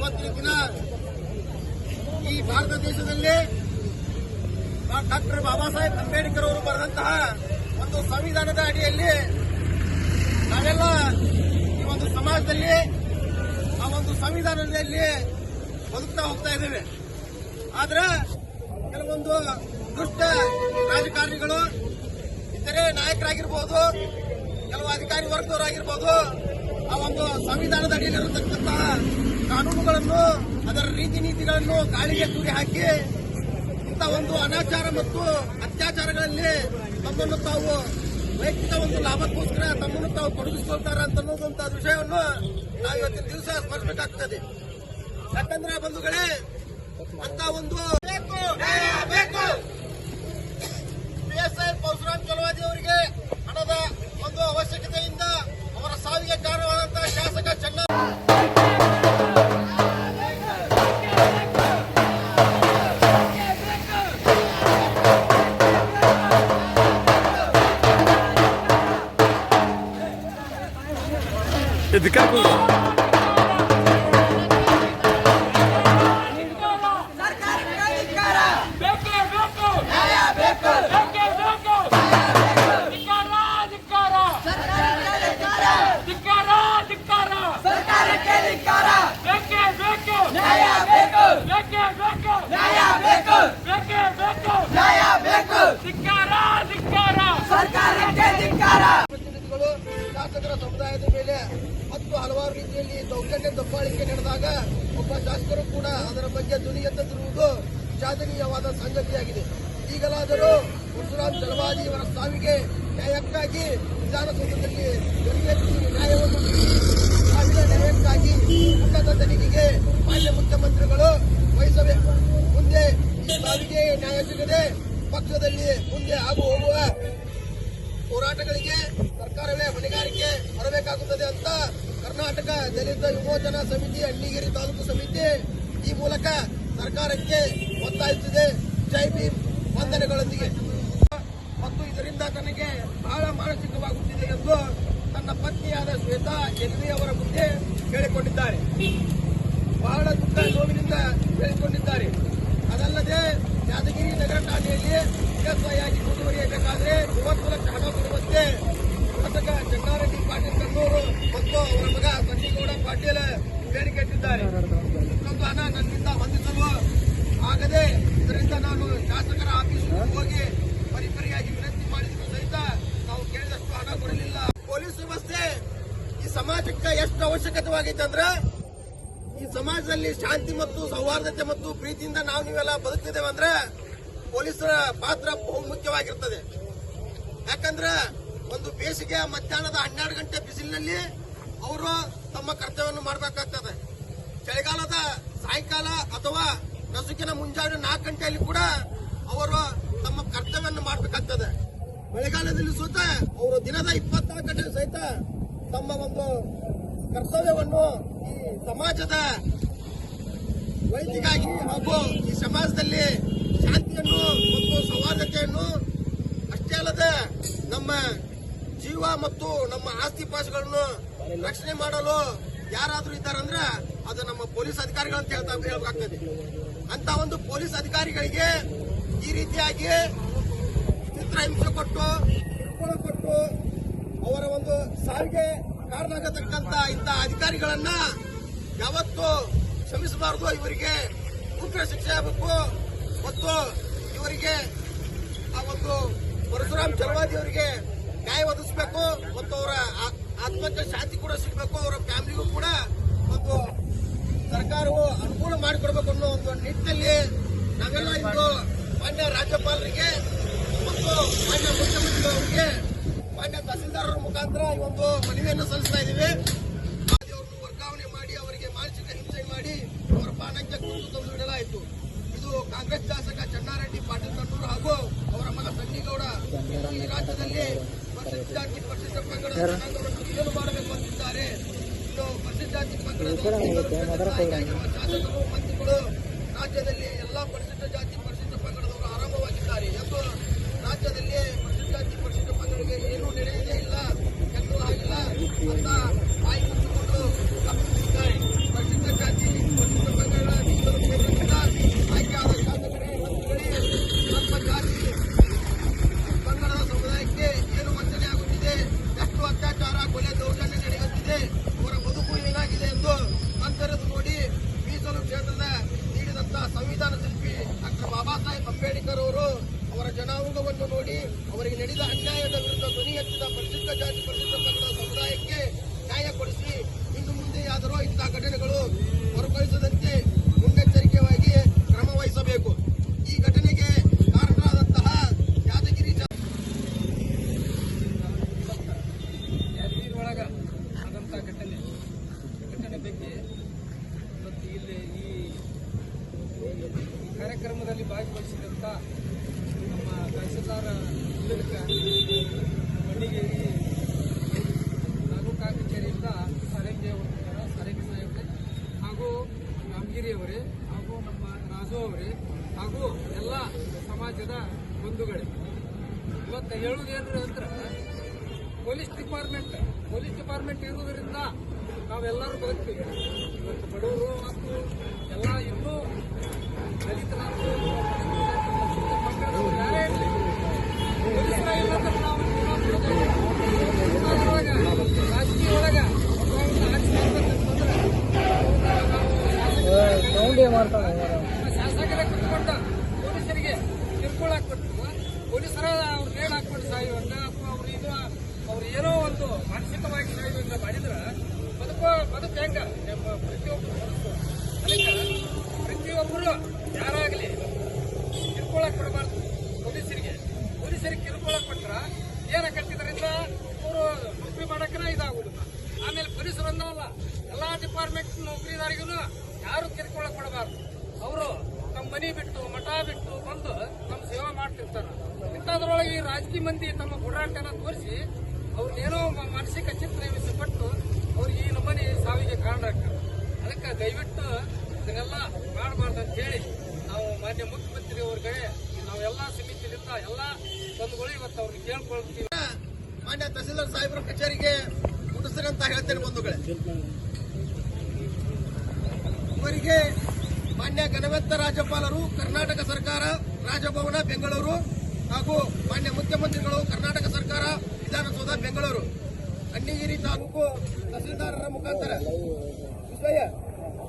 ಇವತ್ತಿನ ದಿನ ಈ ಭಾರತ ದೇಶದಲ್ಲಿ ಡಾಕ್ಟರ್ ಬಾಬಾ ಸಾಹೇಬ್ ಅಂಬೇಡ್ಕರ್ ಅವರು ಬರೆದಂತಹ ಒಂದು ಸಂವಿಧಾನದ ಅಡಿಯಲ್ಲಿ ನಾವೆಲ್ಲ ಈ ಒಂದು ಸಮಾಜದಲ್ಲಿ ಆ ಒಂದು ಸಂವಿಧಾನದಲ್ಲಿ ಬದುಕ್ತಾ ಹೋಗ್ತಾ ಇದ್ದೇವೆ. ಆದ್ರೆ ಕೆಲವೊಂದು ದುಷ್ಟ ರಾಜಕಾರಣಿಗಳು, ಇತರೆ ನಾಯಕರಾಗಿರ್ಬೋದು, ಕೆಲವು ಅಧಿಕಾರಿ ವರ್ಗದವರಾಗಿರ್ಬೋದು, ಆ ಒಂದು ಸಂವಿಧಾನದ ಅಡಿಯಲ್ಲಿರತಕ್ಕಂತಹ ಕಾನೂನುಗಳನ್ನು, ಅದರ ರೀತಿ ನೀತಿಗಳನ್ನು ಗಾಳಿಗೆ ತೂರಿ ಹಾಕಿ ಇಂಥ ಒಂದು ಅನಾಚಾರ ಮತ್ತು ಅತ್ಯಾಚಾರಗಳಲ್ಲಿ ತಮ್ಮನ್ನು ತಾವು ವೈಯಕ್ತಿಕ ಒಂದು ಲಾಭಕ್ಕೋಸ್ಕರ ತಮ್ಮನ್ನು ತಾವು ತೊಡಗಿಸಿಕೊಳ್ತಾರೆ ಅಂತ ಅನ್ನೋದಂತಹ ವಿಷಯವನ್ನು ನಾವು ಇವತ್ತಿನ ದಿವಸ ಸ್ಮರಿಸಬೇಕಾಗ್ತದೆ. ಯಾಕಂದ್ರೆ ಬಂಧುಗಳೇ ಅಂತ ಒಂದು ರೀತಿಯಲ್ಲಿ ದೌರ್ಜನ್ಯ ದಬ್ಬಾಳಿಕೆ ನಡೆದಾಗ ಒಬ್ಬ ಶಾಸಕರು ಕೂಡ ಅದರ ಬಗ್ಗೆ ಧ್ವನಿ ಎತ್ತದಿರುವುದು ಜಾದನೀಯವಾದ ಸಂಗತಿಯಾಗಿದೆ. ಈಗಲಾದರೂ ಪರಶುರಾಮ್ ಜಲವಾದಿ ಅವರ ಸಾವಿಗೆ ನ್ಯಾಯಕ್ಕಾಗಿ ವಿಧಾನಸೌಧದಲ್ಲಿ ಧ್ವನಿ ಎತ್ತಿ ನ್ಯಾಯವನ್ನು ಸಾವಿನ ನ್ಯಾಯಕ್ಕಾಗಿ ಉನ್ನತ ತನಿಖೆಗೆ ಮಾನ್ಯ ಮುಖ್ಯಮಂತ್ರಿಗಳು ವಹಿಸಬೇಕು. ಮುಂದೆ ಈ ಸಾವಿಗೆ ನ್ಯಾಯ ಸಿಗದೆ ಪಕ್ಷದಲ್ಲಿ ಮುಂದೆ ಆಗು ಹೋಗುವ ಹೋರಾಟಗಳಿಗೆ ಸರ್ಕಾರವೇ ಹೊಣೆಗಾರಿಕೆ ಬರಬೇಕಾಗುತ್ತದೆ ಅಂತ ಕರ್ನಾಟಕ ದಲಿತ ವಿಮೋಚನಾ ಸಮಿತಿ ಅಣ್ಣಿಗೇರಿ ತಾಲೂಕು ಸಮಿತಿ ಈ ಮೂಲಕ ಸರ್ಕಾರಕ್ಕೆ ಒತ್ತಾಯಿಸಿದೆ. ಜೈ ಭೀಮ್ ವಂದನೆಗಳೊಂದಿಗೆ. ಮತ್ತು ಇದರಿಂದ ತನಗೆ ಬಹಳ ಮಾನಸಿಕವಾಗುತ್ತಿದೆ ಎಂದು ತನ್ನ ಪತ್ನಿಯಾದ ಶ್ವೇತಾ ಎಲ್ವಿ ಅವರ ಮುಂದೆ ಹೇಳಿಕೊಂಡಿದ್ದಾರೆ. ಬಹಳ ದುಃಖ ನೋವಿನಿಂದ ಹೇಳಿಕೊಂಡಿದ್ದಾರೆ. ಅದಲ್ಲದೆ ಯಾದಗಿರಿ ನಗರ ಠಾಣೆಯಲ್ಲಿ ಎಸ್ಐ ಆಗಿ ಮುಂದುವರಿಯಬೇಕಾದ್ರೆ ಮೂವತ್ತು ಲಕ್ಷ ಹಣ ಕೊಡುವಂತೆ ಶಾಸಕ ಜಂಗಾರೆಡ್ಡಿ ಪಾಟೀಲ್ ಕಣ್ಣೂರು ಮತ್ತು ಅವರ ಮಗ ಬಂಡಿಗೌಡ ಪಾಟೀಲ್ ಬೇಡಿಕೆ ಇಟ್ಟಿದ್ದಾರೆ. ಇಷ್ಟೊಂದು ಹಣ ನನ್ನಿಂದ ಹೊಂದಿಸಲು ಆಗದೆ ಇದರಿಂದ ನಾನು ಶಾಸಕರ ಆಫೀಸ್ಗೆ ಹೋಗಿ ಪರಿಪರಿಯಾಗಿ ವಿನಂತಿ ಮಾಡಿದ್ರು ಸಹಿತ ನಾವು ಕೇಳಿದಷ್ಟು ಹಣ ಕೊಡಲಿಲ್ಲ. ಪೊಲೀಸ್ ವ್ಯವಸ್ಥೆ ಈ ಸಮಾಜಕ್ಕೆ ಎಷ್ಟು ಅವಶ್ಯಕತೆವಾಗಿತ್ತು ಅಂದ್ರೆ ಈ ಸಮಾಜದಲ್ಲಿ ಶಾಂತಿ ಮತ್ತು ಸೌಹಾರ್ದತೆ ಮತ್ತು ಪ್ರೀತಿಯಿಂದ ನಾವು ನೀವೆಲ್ಲ ಬದುಕ್ತಿದ್ದೇವೆ ಅಂದ್ರೆ ಪೊಲೀಸರ ಪಾತ್ರ ಬಹುಮುಖ್ಯವಾಗಿರ್ತದೆ. ಯಾಕಂದ್ರೆ ಒಂದು ಬೇಸಿಗೆ ಮಧ್ಯಾಹ್ನದ ಹನ್ನೆರಡು ಗಂಟೆ ಬಿಸಿಲಿನಲ್ಲಿ ಅವರು ತಮ್ಮ ಕರ್ತವ್ಯವನ್ನು ಮಾಡಬೇಕಾಗ್ತದೆ. ಚಳಿಗಾಲದ ಸಾಯಂಕಾಲ ಅಥವಾ ನಸುಕಿನ ಮುಂಜಾನೆ ನಾಲ್ಕು ಗಂಟೆಯಲ್ಲಿ ಕೂಡ ಅವರು ತಮ್ಮ ಕರ್ತವ್ಯವನ್ನು ಮಾಡಬೇಕಾಗ್ತದೆ. ಮಳೆಗಾಲದಲ್ಲಿ ಸಹಿತ ಅವರು ದಿನದ ಇಪ್ಪತ್ನಾಲ್ಕು ಗಂಟೆ ಸಹಿತ ತಮ್ಮ ಒಂದು ಕರ್ತವ್ಯವನ್ನು ಈ ಸಮಾಜದ ಒಳಿತಿಗಾಗಿ ಹಾಗೂ ಈ ಸಮಾಜದಲ್ಲಿ ಶಾಂತಿಯನ್ನು ಮತ್ತು ಸೌಹಾರ್ದತೆಯನ್ನು ಅಷ್ಟೇ ಅಲ್ಲದೆ ನಮ್ಮ ಜೀವ ಮತ್ತು ನಮ್ಮ ಆಸ್ತಿ ಪಾಸ್ಗಳನ್ನು ರಕ್ಷಣೆ ಮಾಡಲು ಯಾರಾದ್ರೂ ಇದ್ದಾರಂದ್ರೆ ಅದು ನಮ್ಮ ಪೊಲೀಸ್ ಅಧಿಕಾರಿಗಳು ಅಂತ ಹೇಳ್ತಾ ಹೇಳ್ಬೇಕಾಗ್ತದೆ. ಅಂತ ಒಂದು ಪೊಲೀಸ್ ಅಧಿಕಾರಿಗಳಿಗೆ ಈ ರೀತಿಯಾಗಿ ಚಿತ್ರಹಿಂಸೆ ಕೊಟ್ಟು, ಕಿರುಕುಳ ಕೊಟ್ಟು ಅವರ ಒಂದು ಸಾವಿಗೆ ಕಾರಣ ಆಗತಕ್ಕಂತ ಇಂಥ ಅಧಿಕಾರಿಗಳನ್ನ ಯಾವತ್ತು ಕ್ಷಮಿಸಬಾರದು. ಇವರಿಗೆ ಉಗ್ರ ಶಿಕ್ಷೆ ಆಗಬೇಕು ಮತ್ತು ಇವರಿಗೆ ಆ ಒಂದು ಪರಶುರಾಮ್ ಚಲವಾದಿ ಅವರಿಗೆ ನ್ಯಾಯ ಒದಗಿಸಬೇಕು ಮತ್ತು ಅವರ ಆತ್ಮಹತ್ಯೆ ಶಾಂತಿ ಕೂಡ ಸಿಗಬೇಕು, ಅವರ ಫ್ಯಾಮಿಲಿಗೂ ಕೂಡ ಒಂದು ಸರ್ಕಾರವು ಅನುಕೂಲ ಮಾಡಿಕೊಡ್ಬೇಕು ಅನ್ನೋ ಒಂದು ನಿಟ್ಟಿನಲ್ಲಿ ನಾವೆಲ್ಲ ಇಂದು ಮಾನ್ಯ ರಾಜ್ಯಪಾಲರಿಗೆ ಮತ್ತು ಮಾನ್ಯ ಮುಖ್ಯಮಂತ್ರಿಗಳವರಿಗೆ ಮಾನ್ಯ ತಹಸೀಲ್ದಾರರ ಮುಖಾಂತರ ಈ ಒಂದು ಮನವಿಯನ್ನು ಸಲ್ಲಿಸ್ತಾ ಇದ್ದೀವಿ. ವರ್ಗಾವಣೆ ಮಾಡಿ, ಅವರಿಗೆ ಮಾನಸಿಕ ಹಿಂಸೆ ಮಾಡಿ ಅವರ ಪಾನಕ್ಕೆ ಕುರಿತು ಇದು ಕಾಂಗ್ರೆಸ್ ಶಾಸಕ ಚನ್ನಾರೆಡ್ಡಿ ಪಾಟೀಲ್ ಕಣ್ಣೂರು ಹಾಗೂ ಅವರ ಮಗ ಸಂಜೀಗೌಡ ಈ ರಾಜ್ಯದಲ್ಲಿ ಜಾತಿ ಪರಿಶಿಷ್ಟ ಪಂಗಡ ಜನಾಂಗವನ್ನು ಮಾಡಬೇಕು ಅಂತಿದ್ದಾರೆ ಇದು ಪರಿಶಿಷ್ಟ ಜಾತಿ ಪಂಗಡದ ಆಯ್ಕೆಯಾಗಿರುವ ಶಾಸಕರು ಮಂತ್ರಿಗಳು ರಾಜ್ಯದಲ್ಲಿ ಎಲ್ಲಾ ಪರಿಶಿಷ್ಟ ಜಾತಿ ಪರಿಶಿಷ್ಟ ಪಂಗಡದವರು ಆರಂಭವಾಗಿದ್ದಾರೆ ಎಂದು ರಾಜ್ಯದಲ್ಲಿ ಪರಿಶಿಷ್ಟ ಜಾತಿ ಪರಿಶಿಷ್ಟ ಪಂಗಡಕ್ಕೆ ಏನೂ ನಡೆಯುವುದೇ ಇಲ್ಲ ಎಂದು ಆಗಿಲ್ಲ ಅಂತ ಸಂವಿಧಾನ ಶಿಲ್ಪಿ ಡಾಕ್ಟರ್ ಬಾಬಾ ಸಾಹೇಬ್ ಅಂಬೇಡ್ಕರ್ ಅವರು ಅವರ ಜನಾಂಗವನ್ನು ನೋಡಿ ಅವರಿಗೆ ನಡೆದ ಅನ್ಯಾಯದ ವಿರುದ್ಧ ಧ್ವನಿ ಎತ್ತಿದ ಪರಿಶಿಷ್ಟ ಜಾತಿ ಪರಿಶಿಷ್ಟ ಪಂಗಡ ಸಮುದಾಯಕ್ಕೆ ನ್ಯಾಯ ಕೊಡಿಸಿ ಇನ್ನು ಮುಂದೆಯಾದರೂ ಇಂತಹ ಘಟನೆಗಳು ಹೊರಗೊಳಿಸದಂತೆ ಅವರೇ ಹಾಗೂ ನಮ್ಮ ರಾಜು ಅವರೇ ಹಾಗೂ ಎಲ್ಲ ಸಮಾಜದ ಬಂಧುಗಳೇ. ಇವತ್ತು ಹೇಳುವುದೇನು ಅಂದ್ರೆ, ಪೊಲೀಸ್ ಡಿಪಾರ್ಟ್ಮೆಂಟ್ ಪೊಲೀಸ್ ಡಿಪಾರ್ಟ್ಮೆಂಟ್ ಇರುವುದರಿಂದ ನಾವೆಲ್ಲರೂ ಬದುಕ್ತೀವಿ. ಇವತ್ತು ಬಡವರು ಮತ್ತು ಎಲ್ಲ ಇನ್ನೂ ದಲಿತರಾದ್ರು ಮಕ್ಕಳು ಯಾರೇ ಇರಲಿ ಪೊಲೀಸರ ಇಲ್ಲಂದ್ರೆ ನಾವು ಜೀವನ ಮಾಡೋದಿಲ್ಲ. ಸಮಾಜದೊಳಗ, ರಾಜಕೀಯ ಒಳಗ ಒಬ್ಬರನ್ನ ಆಚೆ ಮಾಡ್ಬೇಕಂತಂದ್ರೆ ನಾವು ಶಾಸಕರೇ ಕುತ್ಕೊಂಡ ಪೊಲೀಸರಿಗೆ ಕಿರುಕುಳ ಹಾಕ್ಬಿಟ್ಟು ಪೊಲೀಸರ ಅವ್ರು ಸಾಯುವಂಗ ಅಥವಾ ಅವ್ರು ಇದು ಅವ್ರು ಏನೋ ಒಂದು ಮಾನಸಿಕವಾಗಿ ಸಾಯುವಂಗ ಮಾಡಿದ್ರ ಬದುಕೋ, ಬದುಕು ಹೆಂಗ ಪ್ರತಿಯೊಬ್ಬರು ಬದುಕು ಅದಕ್ಕೆ ಪ್ರತಿಯೊಬ್ಬರು ಯಾರಾಗಲಿ ಕಿರುಕುಳ ಕೊಡಬಾರ್ದು ಪೊಲೀಸರಿಗೆ. ಪೊಲೀಸರಿಗೆ ಕಿರುಕುಳ ಕೊಟ್ರ ಏನ ಇದರಿಂದ ಅವರು ನೌಕರಿ ಮಾಡಕ್ಕನ ಇದಾಗುದಿಲ್ಲ ಆಮೇಲೆ ಪೊಲೀಸರು ಅಂದವಲ್ಲ, ಎಲ್ಲಾ ಡಿಪಾರ್ಟ್ಮೆಂಟ್ ನೌಕರಿದಾರಿಗೂ ಯಾರು ಕಿರುಕುಳ ಕೊಡಬಾರ್ದು ಅವರು ತಮ್ಮ ಮನೆ ಬಿಟ್ಟು, ಮಠ ಬಿಟ್ಟು ಬಂದು ನಮ್ಮ ಸೇವಾ ಮಾಡ್ತಿರ್ತಾರ. ಇಂಥದ್ರೊಳಗೆ ಈ ರಾಜಕೀಯ ಮಂದಿ ತಮ್ಮ ಹೋರಾಟನ ತೋರಿಸಿ ಅವ್ರನ್ನೇನೋ ಏನೋ ಮಾನಸಿಕ ಚಿಂತನೆ ವಿಷಯಪಟ್ಟು ಅವ್ರಿಗೆ ಈ ನಮ್ಮನೆ ಸಾವಿಗೆ ಕಾರಣರಾಗ್ತಾರೆ ಅದಕ್ಕೆ ದಯವಿಟ್ಟು ಇದನ್ನೆಲ್ಲ ಮಾಡಬಾರ್ದು ಅಂತ ಹೇಳಿ ನಾವು ಮಾನ್ಯ ಮುಖ್ಯಮಂತ್ರಿ ಅವ್ರ ಕಡೆ ನಾವೆಲ್ಲ ಸಮಿತಿಯಿಂದ ಎಲ್ಲ ಬಂಧುಗಳು ಇವತ್ತು ಅವ್ರಿಗೆ ಕೇಳ್ಕೊಳ್ತೀವಿ. ಮಾನ್ಯ ತಹಸೀಲ್ದಾರ್ ಸಾಹೇಬ್ರ ಕಚೇರಿಗೆ ಮುಟ್ಟಿಸ್ತೀರಂತ ಹೇಳ್ತೇನೆ ಬಂಧುಗಳೇ. ಅವರಿಗೆ ಮಾನ್ಯ ಘನವೆತ್ತ ರಾಜ್ಯಪಾಲರು, ಕರ್ನಾಟಕ ಸರ್ಕಾರ, ರಾಜಭವನ, ಬೆಂಗಳೂರು ಹಾಗೂ ಮಾನ್ಯ ಮುಖ್ಯಮಂತ್ರಿಗಳು, ಕರ್ನಾಟಕ ಸರ್ಕಾರ, ವಿಧಾನಸೌಧ, ಬೆಂಗಳೂರು. ಅಣ್ಣಗಿರಿ ತಾಲೂಕು ತಹಸೀಲ್ದಾರರ ಮುಖಾಂತರ.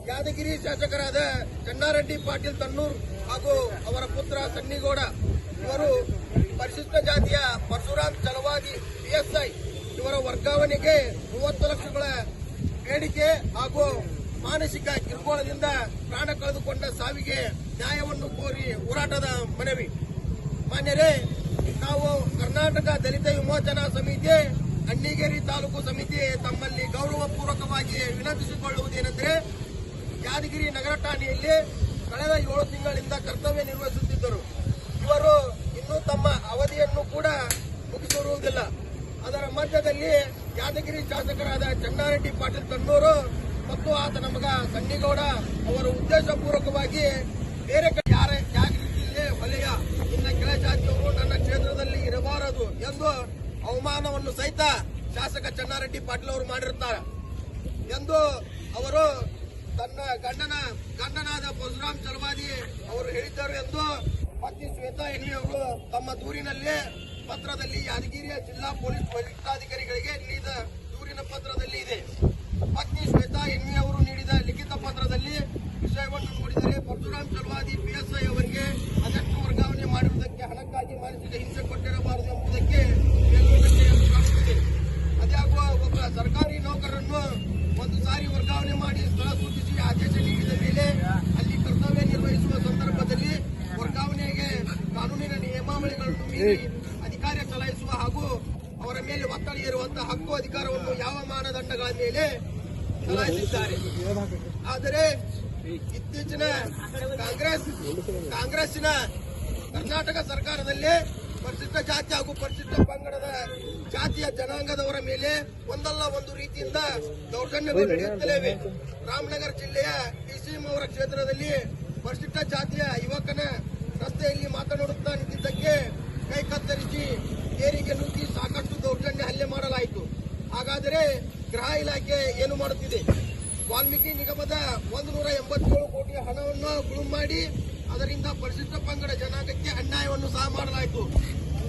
ಯಾದಗಿರಿ ಶಾಸಕರಾದ ಚನ್ನಾರೆಡ್ಡಿ ಪಾಟೀಲ್ ತನ್ನೂರ್ ಹಾಗೂ ಅವರ ಪುತ್ರ ಸನ್ನಿಗೌಡ. ಇವರು ಪರಿಶಿಷ್ಟ ಜಾತಿಯ ಪರಶುರಾಮ್ ಚಲವಾಗಿ ಪಿಎಸ್ಐ. ಇವರ ವರ್ಗಾವಣೆಗೆ ಮೂವತ್ತು ಲಕ್ಷಗಳ ಬೇಡಿಕೆ ಹಾಗೂ ಮಾನಸಿಕ ಕಿರುಕುಳದಿಂದ ಪ್ರಾಣ ಕಳೆದುಕೊಂಡ ಸಾವಿಗೆ ನ್ಯಾಯವನ್ನು ಕೋರಿ ಹೋರಾಟದ ಮನವಿ. ಮಾನ್ಯರೇ, ನಾವು ಕರ್ನಾಟಕ ದಲಿತ ವಿಮೋಚನಾ ಸಮಿತಿ ಅಣ್ಣಿಗೇರಿ ತಾಲೂಕು ಸಮಿತಿ ತಮ್ಮಲ್ಲಿ ಗೌರವಪೂರ್ವಕವಾಗಿ ವಿನಂತಿಸಿಕೊಳ್ಳುವುದೇನೆಂದರೆ ಯಾದಗಿರಿ ನಗರ ಠಾಣೆಯಲ್ಲಿ ಕಳೆದ ಏಳು ತಿಂಗಳಿಂದ ಕರ್ತವ್ಯ ನಿರ್ವಹಿಸುತ್ತಿದ್ದರು. ಇವರು ಇನ್ನೂ ತಮ್ಮ ಅವಧಿಯನ್ನು ಕೂಡ ಮುಗಿಸಿರುವುದಿಲ್ಲ. ಅದರ ಮಧ್ಯದಲ್ಲಿ ಯಾದಗಿರಿ ಶಾಸಕರಾದ ಚನ್ನಾರೆಡ್ಡಿ ಪಾಟೀಲ್ ಕಣ್ಣೂರು ಮತ್ತು ಆತ ನಮಗ ಸಣ್ಣಿಗೌಡ ಅವರು ಉದ್ದೇಶಪೂರ್ವಕವಾಗಿ ಬೇರೆ ಕಡೆ ಯಾರ ಯಾದಗಿರಿ ಜಿಲ್ಲೆ ವಲಯ ಇನ್ನ ಕೆಳ ಜಾತಿಯವರು ನನ್ನ ಕ್ಷೇತ್ರದಲ್ಲಿ ಇರಬಾರದು ಎಂದು ಅವಮಾನವನ್ನು ಸಹಿತ ಶಾಸಕ ಚನ್ನಾರೆಡ್ಡಿ ಪಾಟೀಲ್ ಅವರು ಮಾಡಿರುತ್ತಾರೆ. ಎಂದು ಅವರು ತನ್ನ ಗಂಡನ, ಗಂಡನಾದ ಪರಶುರಾಮ್ ಚಲವಾದಿ ಅವರು ಹೇಳಿದ್ದರು ಎಂದು ಪತ್ನಿ ಶ್ವೇತಾ ಹೆಗ್ಲಿ ಅವರು ತಮ್ಮ ದೂರಿನಲ್ಲಿ ಪತ್ರದಲ್ಲಿ ಯಾದಗಿರಿಯ ಜಿಲ್ಲಾ ಪೊಲೀಸ್ ವರಿಷ್ಠಾಧಿಕಾರಿಗಳಿಗೆ ನೀಡಿದ ದೂರಿನ ಪತ್ರದಲ್ಲಿ ಇದೆ ಪತ್ನಿ ಶ್ವೇತಾ ಎನ್ವಿ ಅವರು ನೀಡಿದ ಲಿಖಿತ ಪತ್ರದಲ್ಲಿ ವಿಷಯವನ್ನು ನೋಡಿದರೆ ಪರಶುರಾಮ್ ಚಲವಾದಿ ಪಿಎಸ್ಐ ಅವರಿಗೆ ಅದಷ್ಟು ವರ್ಗಾವಣೆ ಮಾಡಿರುವುದಕ್ಕೆ ಹಣಕ್ಕಾಗಿ ಮಾನಸಿಕ ಹಿಂಸೆ ಕೊಟ್ಟಿರಬಾರದು ಎಂಬುದಕ್ಕೆ ಮೇಲ್ನೋಟಕ್ಕೆ ಎದ್ದು ಕಾಣುತ್ತಿದೆ ಅದ್ಯಾಗುವ ಒಬ್ಬ ಸರ್ಕಾರಿ ನೌಕರನ್ನು ಒಂದು ಸಾರಿ ವರ್ಗಾವಣೆ ಮಾಡಿ ಸ್ಥಳ ಸೂಚಿಸಿ ಆದೇಶ ನೀಡಿದ ಮೇಲೆ ಅಲ್ಲಿ ಕರ್ತವ್ಯ ನಿರ್ವಹಿಸುವ ಸಂದರ್ಭದಲ್ಲಿ ವರ್ಗಾವಣೆಗೆ ಕಾನೂನಿನ ನಿಯಮಾವಳಿಗಳನ್ನು ಮೀರಿ ಅಧಿಕಾರ ಚಲಾಯಿಸುವ ಹಾಗೂ ಅವರ ಮೇಲೆ ಒತ್ತಡ ಇರುವಂತಹ ಹಕ್ಕು ಅಧಿಕಾರವನ್ನು ಯಾವ ಮಾನದಂಡಗಳ ಮೇಲೆ ಚಲಾಯಿಸಿದ್ದಾರೆ. ಆದರೆ ಇತ್ತೀಚಿನ ಕಾಂಗ್ರೆಸ್ ಕಾಂಗ್ರೆಸ್ಸಿನ ಕರ್ನಾಟಕ ಸರ್ಕಾರದಲ್ಲಿ ಪರಿಶಿಷ್ಟ ಜಾತಿ ಹಾಗೂ ಪರಿಶಿಷ್ಟ ಪಂಗಡದ ಜಾತಿಯ ಜನಾಂಗದವರ ಮೇಲೆ ಒಂದಲ್ಲ ಒಂದು ರೀತಿಯಿಂದ ದೌರ್ಜನ್ಯಗಳು ನಡೆಯುತ್ತಲೇ ಇವೆ ರಾಮನಗರ ಜಿಲ್ಲೆಯ ಡಿಸಿಎಂ ಅವರ ಕ್ಷೇತ್ರದಲ್ಲಿ ಪರಿಶಿಷ್ಟ ಜಾತಿಯ ಯುವಕನ ರಸ್ತೆಯಲ್ಲಿ ಮಾತನಾಡುತ್ತಾ ನಿಂತಿದ್ದಕ್ಕೆ ಕೈ ಕತ್ತರಿಸಿ ಏರಿಗೆ ನುಗ್ಗಿ ಸಾಕಷ್ಟು ದೌರ್ಜನ್ಯ ಹಲ್ಲೆ ಮಾಡಲಾಯಿತು. ಹಾಗಾದರೆ ಗೃಹ ಇಲಾಖೆ ಏನು ಮಾಡುತ್ತಿದೆ? ವಾಲ್ಮೀಕಿ ನಿಗಮದ ಒಂದು ನೂರ ಎಂಬತ್ತೇಳು ಕೋಟಿ ಹಣವನ್ನು ಗುಳು ಮಾಡಿ ಅದರಿಂದ ಪರಿಶಿಷ್ಟ ಪಂಗಡ ಜನಾಂಗಕ್ಕೆ ಅನ್ಯಾಯವನ್ನು ಸಹ ಮಾಡಲಾಯಿತು.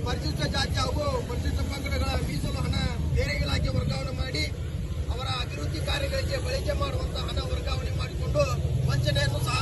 ಪರಿಶಿಷ್ಟ ಜಾತಿ ಹಾಗೂ ಪರಿಶಿಷ್ಟ ಪಂಗಡಗಳ ಮೀಸಲು ಹಣ ಬೇರೆ ಇಲಾಖೆ ವರ್ಗಾವಣೆ ಮಾಡಿ ಅವರ ಅಭಿವೃದ್ಧಿ ಕಾರ್ಯಗಳಿಗೆ ಬಳಕೆ ಮಾಡುವಂತಹ ಹಣ ವರ್ಗಾವಣೆ ಮಾಡಿಕೊಂಡು ವಂಚನೆಯನ್ನು ಸಹ